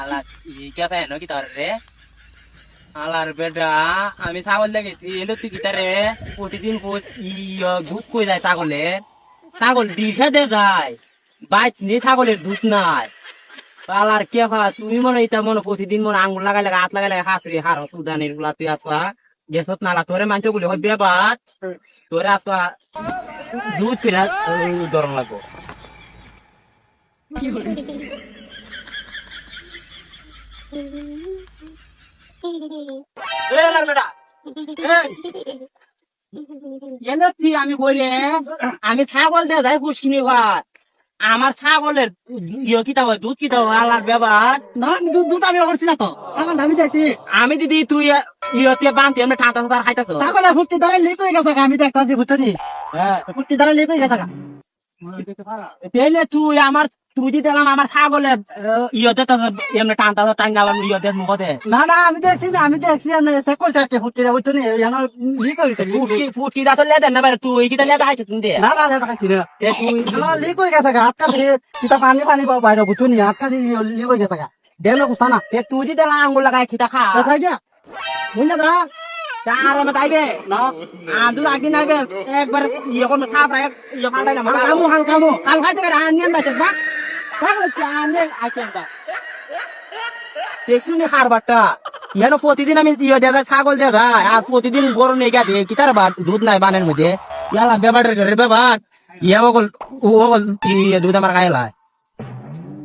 আলার ইটা ফেন কি রে। আলার আমি ছাগল দেখে এলো তুই প্রতিদিন যায় ছাগলের ছাগল ডিসে দে যায়। বাইক নিয়ে ছাগলের দুধ নাই। আলার কে তুমি মনে এটা মনে প্রতিদিন মনে আঙুল লাগাই লাগা হাত লাগাই লাগা হাসরি হার সুদানিরগুলা তুই আসবা গেছত নালা তোরে মানছ গুলি হইবে বাট তোরে দুধ পিলা ধরন লাগবো। আমি বলি আমি ছাগল দিয়ে যাই পুষ্কিনি ভাত। আমার ছাগলের ইয়ে কিতা হয় দুধ কিতা হয় আলার ব্যাপার না দুধ দুধ আমি করছি না তো ছাগল আমি দেখছি। আমি দিদি তুই ইয়তে বানতে এমনি ঠান্ডা ঠান্ডা খাইতেছ। ছাগলের ফুটকি দ্বারা লিক হয়ে গেছে আমি দেখতাছি বুঝছি হ্যাঁ। দ্বারা লিক হয়ে গেছে তাইলে তুই আমার তুই দিলাম আমার ছাগলের ইয়তে তো এমনি ঠান্ডা টাঙ্গা ইয়তে মুখতে। না না আমি দেখছি না আমি দেখছি আমি চেক করছি বুঝছি লিক হয়ে গেছে ফুটকি ফুটকি দা তো লেদে না বাইরে তুই কিতা লেদা তুমি দে? না না না দেখাচ্ছি না। তুই লিক হয়ে গেছে হাত কাছে কিতা পানি পানি বাইরে বুঝছি হাত কাছে লিক হয়ে গেছে দেন কুস্তা না। তে তুই দি দিলাম আঙ্গুল লাগাই খিতা খা। বুঝলে না? চার আমি তাইবে না? নাইবে একবার ইয়ে কোন খাপ ইয়ে ফাটাই না কামু হাল কামু কাল খাইতে গেলে আনিয়ান বাইতে বাক বাক আনে আইতেন বা দেখছুনি হারবারটা? ইয়ানো প্রতিদিন আমি ইয়ে দেদা ছাগল দেদা আর প্রতিদিন গরু নিয়ে গেছে কি তার দুধ নাই বানের মধ্যে। ইয়ালা বেবার রে বেবার ইয়া ওগল ওগল ইয়ে দুধ আমার খাইলা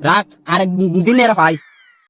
রাখ আর দিনের ভাই